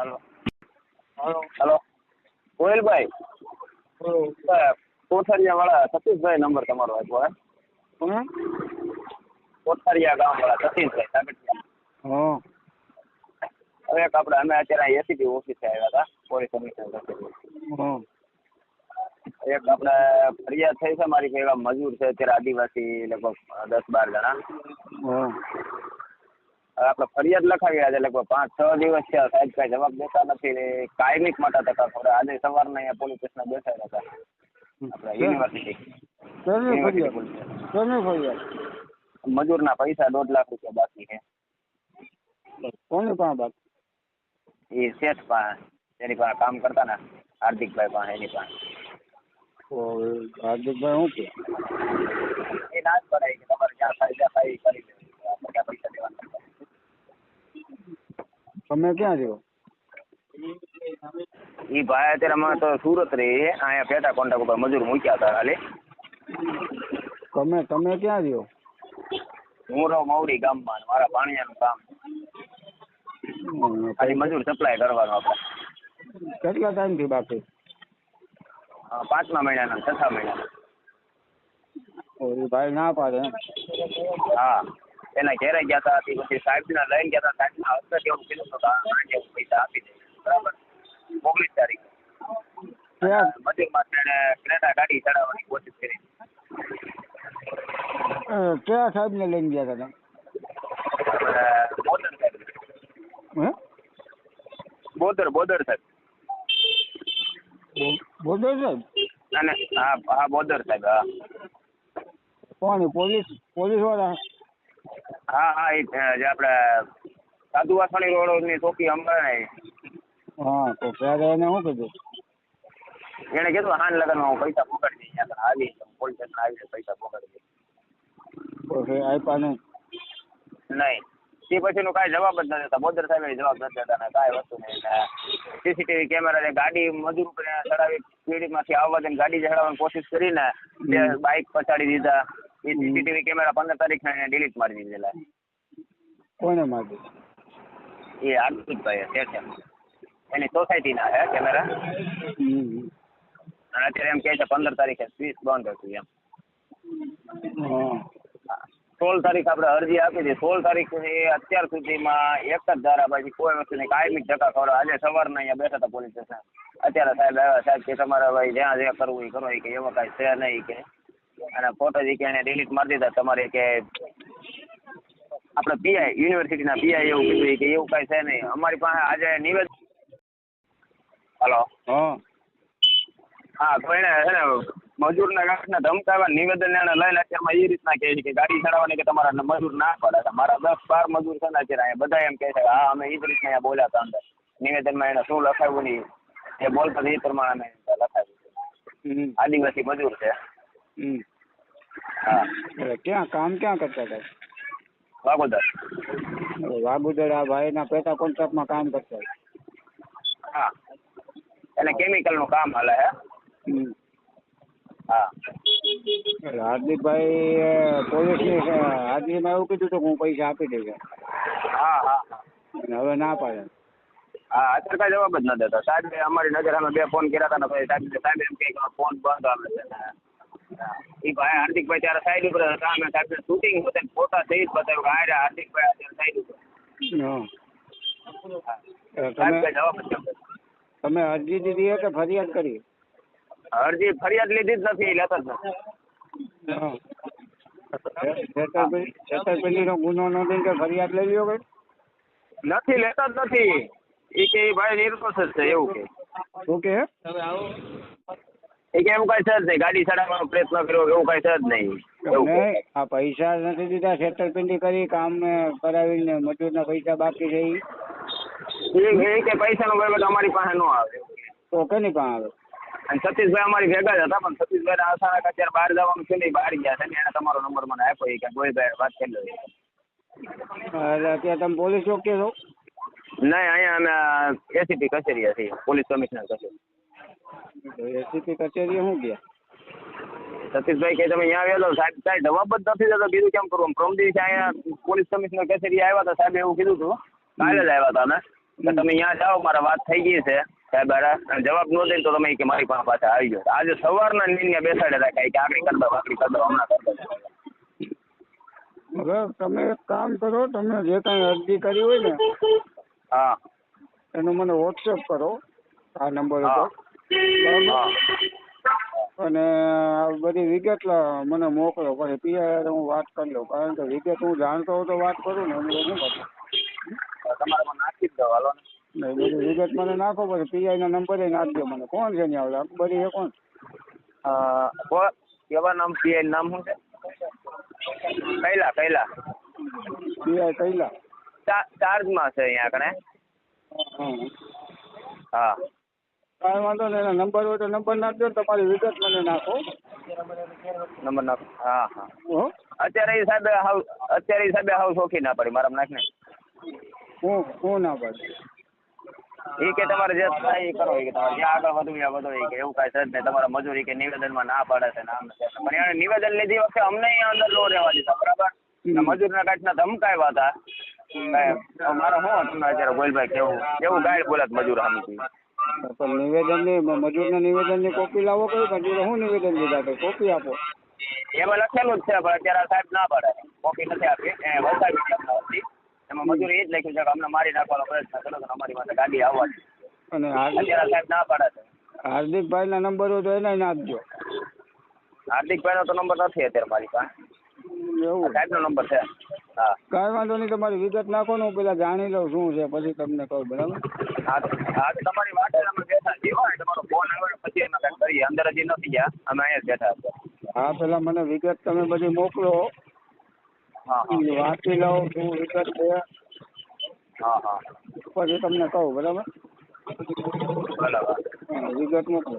હાલો. Hello. હાલો. ગોયલભાઈ. કોઠારિયા વાળા સતીશભાઈ number તમારો આપ્યો હે? હમ? કોઠારિયા ગામ વાળા સતીશભાઈ સાગઠિયા હા. હવે એક આપણે અમે અત્યારે એસીપી ઓફિસે આવ્યા હતા પોલીસ કમિશનર એક આપણે ફરિયાદ થઈ છે મારી કે એવા મજૂર છે અત્યારે આદિવાસી લગભગ દસ બાર જણા. હવે આપણે ફરિયાદ લખાવી આજે લગભગ પાંચ છ દિવસ થયા સાહેબ કાંઈ જવાબ દેતા નથી ને કાયમિક માટે તકા ખબર આજે સવારના અહીંયા પોલીસ સ્ટેશને બેસાડ્યા હતા. આપણે યુનિવર્સિટી. શેની યુનિવર્સિટી ફરિયાદ પોલીસ સ્ટેશન. શેની ફરિયાદ? મજૂરના પૈસા દોઢ લાખ રૂપિયા બાકી છે. કોની પાસે બાત એ શેઠ પાસે. એની પાસે કામ કરતા ને હાર્દિકભાઈ પાસે એની પાસે. તો હાર્દિકભાઈ શું કે એ ના જ પડાય કે તમારે જ્યાં ફાયદા થાય એ કરી દેવું આપણે ક્યાં પૈસા દેવાના નથી. તમે ક્યાં રહ્યો ઈ ભાઈ અત્યારે અમારે તો સુરત રહી અહીંયા પેટા કોન્ટ્રાક્ટ ઉપર મજૂર મૂક્યા હતા હાલે તમે તમે ક્યાં રહ્યો હું રહું મવડી ગામમાં મારા ભાણિયાનું કામ ખાલી મજૂર સપ્લાય કરવાનો આપણે કેટલા ટાઈમથી બાકી? પાંચમા મહિનાના છઠ્ઠા મહિનાના. ભાઈ ના પાડે હા. એના ઘેરે ગયા હતા તે પછી સાહેબને લઈને ગયા હતા સાહેબના હસ્તે એવું કીધું હતું કે હું પૈસા આપી દે. બરાબર? ઓગણીસ તારીખ. ક્યાં? મજૂર ક્રેટા ગાડી ચડાવવાની કોશિશ કરી. કયા સાહેબને લઈને ગયા હતા આપણે બોદર સાહેબ. બોદર બોદર સાહેબ. બો- સાહેબ? અને હા હા બોદર સાહેબ હા. કોણ પોલીસ પોલીસવાળા હા હા એ જે આપણે સાધુ વાસણી રોડની ચોકી અંબાણે. હા તો ત્યારે એને શું કીધું? એને કીધું હાન લગનમાં હું પૈસા પકડી દઈ અહીંયા આવી પોલીસ સ્ટેશન આવીને પૈસા પકડી દઈ આપ્યા નહીં? નહીં. તે પછીનું કાંઈ જવાબ જ નથી દેતા. બોદર સાહેબ જવાબ નથી દેતા ને કાંઈ વસ્તુ નહીં. સીસીટીવી કેમેરા ને ગાડી મજૂર ચડાવી ચડાવી સ્પીડમાંથી આવવા દઈને ગાડી ચડાવવાની કોશિશ કરીને બાઇક પછાડી દીધા. એ સીસીટીવી કેમેરા પંદર તારીખના ડિલીટ મારી દીધેલા. કોને મારી એ હાર્દિકભાઈ છે છે. એની સોસાયટીના છે કેમેરા. હમ. અને અત્યારે એમ કહે છે પંદર તારીખે સ્વિચ બંધ હતું એમ. હા. સોળ તારીખ આપણે અરજી આપી હતી. સોળ તારીખ એ અત્યાર સુધીમાં એક જ ધારા બાકી કોઈ વસ્તુની કાયમી ધક્કા ખવડાવે આજે સવારના અહીંયા બેઠા હતા પોલીસ સ્ટેશન અત્યારે સાહેબ આવ્યા સાહેબ કે તમારે ભાઈ જ્યાં જે કરવું એ કરો. એ કે એમાં કાંઈ છે નહીં કે અને ફોટો જે કે એને ડિલીટ મારી દીધા તમારે કે આપણે પીઆઈ યુનિવર્સિટીના પીઆઈ એવું કીધું કે એવું કાંઈ છે નહીં. અમારી પાસે આજે નિવેદન હલો હા. તો એને છે ને મજૂરના ગાંઠને ધમકાવવા નિવેદન એને લઈ લે એમાં એ રીતના કહે છે કે ગાડી ચડાવવાની કે તમારા મજૂર ના પડે. મારા દસ બાર મજૂર છે ને અત્યારે અહીંયા બધા એમ કહે છે કે હા અમે એ જ રીતના અહીંયા બોલ્યા હતા અંદર. નિવેદનમાં એને શું લખાવ્યું નહીં? એ બોલતા એ પ્રમાણે લખાવ્યું. આદિવાસી મજૂર છે. હા ક્યાં કામ ક્યાં કરતા હતા? વાગોદર. વાગોદર આ ભાઈના પેટા કોન્ટ્રાક્ટમાં કામ કરતા. હા. એને કેમિકલનું કામ હાલે હે? હા. હાર્દિકભાઈ પોલીસ પોલીસની હાજરીમાં એવું કીધું હતું કે હું પૈસા આપી દઈશ હા હા હવે ના પાડે. હા અત્યારે કાંઈ જવાબ જ ન દેતા. સાહેબ અમારી નજર અમે બે ફોન કર્યા હતા ને સાહેબ સાહેબ એમ કઈ કે ફોન બંધ આવે છે. ને એ ભાઈ હાર્દિકભાઈ ત્યારે સાઈડ ઉપર હતા અમે સાહેબ શૂટિંગ હતું ફોટા સહિત બતાવ્યું કે આ રહ્યા હાર્દિકભાઈ અત્યારે સાઈડ ઉપર. તમે જ ન અરજી દીધી કે ફરિયાદ કરી? અરજી ફરિયાદ લીધી જ નથી લેતા જ નથી. છેતરપિંડી છેતરપિંડીનો ગુનો નોંધીને કે ફરિયાદ લઈ લ્યો કઈ નથી લેતા જ નથી. એ કે એ ભાઈ નિર્દોષ જ છે એવું કે. શું કે એ કે એવું કઈ નહીં. ગાડી ચડાવવાનો પ્રયત્ન કર્યો એવું કઈ જ નહીં. કે. આ પૈસા નથી દીધા છેતરપિંડી કરી કામ ને કરાવીને મજૂરના પૈસા બાકી છે એ કે પૈસાનો વહીવટ અમારી પાસે ન આવે. કે. તો કેની પાસે આવે? અને સતીશભાઈ અમારી ભેગા જ હતા પણ સતીશભાઈ અચાનક અત્યારે બહાર જવાનું છે ને બહાર ગયા છે ને એને તમારો નંબર મને આપ્યો કે ગોયભાઈ વાત કરી લો એટલે અત્યારે તમે પોલીસ ચોકી છો? નહીં અહીંયા અમે એસીપી કચેરીએ છીએ પોલીસ કમિશનર કચેરી. એસીપી કચેરીએ શું ગયા? સતીશભાઈ કે તમે અહીંયા આવેલો સાહેબ કાંઈ જવાબ જ નથી દેતો. બીજું કેમ કરવું પ્રમ દિવસે અહીંયા પોલીસ કમિશનર કચેરી આવ્યા હતા. સાહેબ એવું કીધું હતું કાલે જ આવ્યા હતા અમે. કે તમે અહીંયા જાઓ મારા વાત થઈ ગઈ છે. સાહેબ હારે. અને જવાબ ન દે ને તો તમે ઈ કે મારી પાસે પાછા આવી જાઓ. આજે સવારના નિર્ણય બેસાડે રાખાય કે આકડી કરી દો આકડી કરી દો હમણાં કરી દો. હવે તમે એક કામ કરો તમે જે કાંઈ અરજી કરી હોય ને હા. એનું મને વોટ્સએપ કરો આ નંબર હા. ઉપર. બરાબર અને બધી વિગત મને મોકલો. પછી પીઆઈ હું વાત કરી લઉં. કારણ કે વિગત હું જાણતો હોઉં તો વાત કરું ને એમ શું કરું નાખી જ દો હાલો ને. બધી વિગત મને નાખો પછી પીઆઈ ના નંબરે નાખજો મને. કોણ છે ત્યાં ઓલા? બધી એ કોણ? કેવા નામ? પીઆઈ નામ શું છે? કૈલા કૈલા. પીઆઈ કૈલા. ચાર્જમાં છે અહીંયા કણે હા. કાંઈ વાંધો નહીં એના નંબર હોય તો નંબર નાખજો ને તમારી વિગત મને નાખો. નંબર નાખો. હા હા. અત્યારે એ સાહેબ હાવ અત્યારે એ સાહેબ હાવ શોખી ના પડી મારા નાખને હું હું ના પાડું? એ કે તમારે જે થાય એ કરો એ કે તમારે જ્યાં આગળ વધવું ત્યાં વધો એ કે એવું કાંઈ જ નહીં. તમારા મજૂરી કે નિવેદનમાં ના પાડે છે ને આમ પણ એને નિવેદન લીધી વખતે અમને અંદર લો રહેવા દીધા બરાબર? ને મજૂરના કાઢના ધમકાવ્યા હતા. મારો હું તમને અત્યારે ગોલભાઈ કેવું કેવું ગાય બોલત મજૂર સામે પણ નિવેદનની મજૂરના નિવેદનની કોપી લાવો કઈ મજૂરે હું નિવેદન લીધા તો કોપી આપો. એમાં લખેલું જ છે પણ અત્યારે સાહેબ ના પાડે. કોપી નથી આપી. એ વસાવી હતી. એમાં મજૂરી એ જ લખ્યું છે કે અમને મારી નાખવાનો પ્રયત્ન કરો તો અમારી પાસે ગાડી આવવાની અને અત્યારે સાહેબ ના પાડે છે. હાર્દિકભાઈ ના નંબર હોય તો એને નાખજો હાર્દિકભાઈનો તો નંબર નથી અત્યારે મારી પાસે. એવું. સાહેબનો નંબર છે. કાંઈ વાંધો નહીં તમારી વિગત નાખો ને હું પેલા જાણી લઉં શું છે પછી તમને કહું બરાબર? હા તમારી વાટે અમે બેઠા છીએ હોય તમારો ફોન આવ્યો પછી એમાં કંઈક કરીએ અંદર હજી નથી ગયા અમે અહીંયા જ બેઠા હા પેલા મને વિગત તમે બધી મોકલો. હા વાંચી લઉં શું વિગત છે? હા હા. પછી તમને કહું બરાબર? બરાબર. વિગત મોકલો.